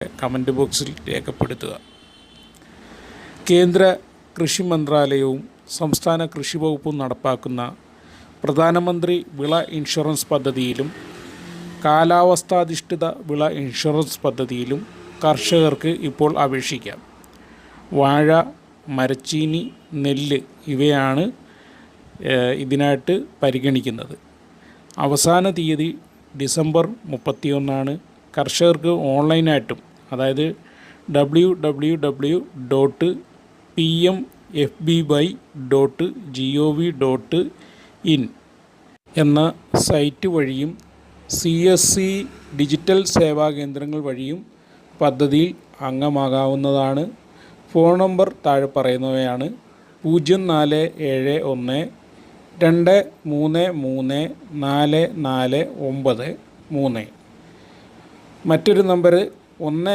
Comment ബോക്സിൽ രേഖപ്പെടുത്തുക. കേന്ദ്ര കൃഷി മന്ത്രാലയവും സംസ്ഥാന കൃഷി വകുപ്പും നടപ്പാക്കുന്ന പ്രധാനമന്ത്രി വിള ഇൻഷുറൻസ് പദ്ധതിയിലും കാലാവസ്ഥാധിഷ്ഠിത വിള ഇൻഷുറൻസ് പദ്ധതിയിലും കർഷകർക്ക് ഇപ്പോൾ അപേക്ഷിക്കാം. വാഴ മരച്ചീനി നെല്ല് ഇവയാണ് ഇതിനായിട്ട് പരിഗണിക്കുന്നത്. അവസാന തീയതി ഡിസംബർ മുപ്പത്തിയൊന്നാണ്. കർഷകർക്ക് ഓൺലൈനായിട്ടും അതായത് W W W dot P M F B Y dot G O V dot in എന്ന സൈറ്റ് വഴിയും C S C digital Seva കേന്ദ്രങ്ങൾ വഴിയും പദ്ധതിയിൽ അംഗമാകാവുന്നതാണ്. ഫോൺ നമ്പർ താഴെ പറയുന്നവയാണ് പൂജ്യം നാല് ഏഴ് ഒന്ന് രണ്ട് മൂന്ന് മൂന്ന് നാല് നാല് ഒമ്പത്. മൂന്ന് മറ്റൊരു നമ്പർ ഒന്ന്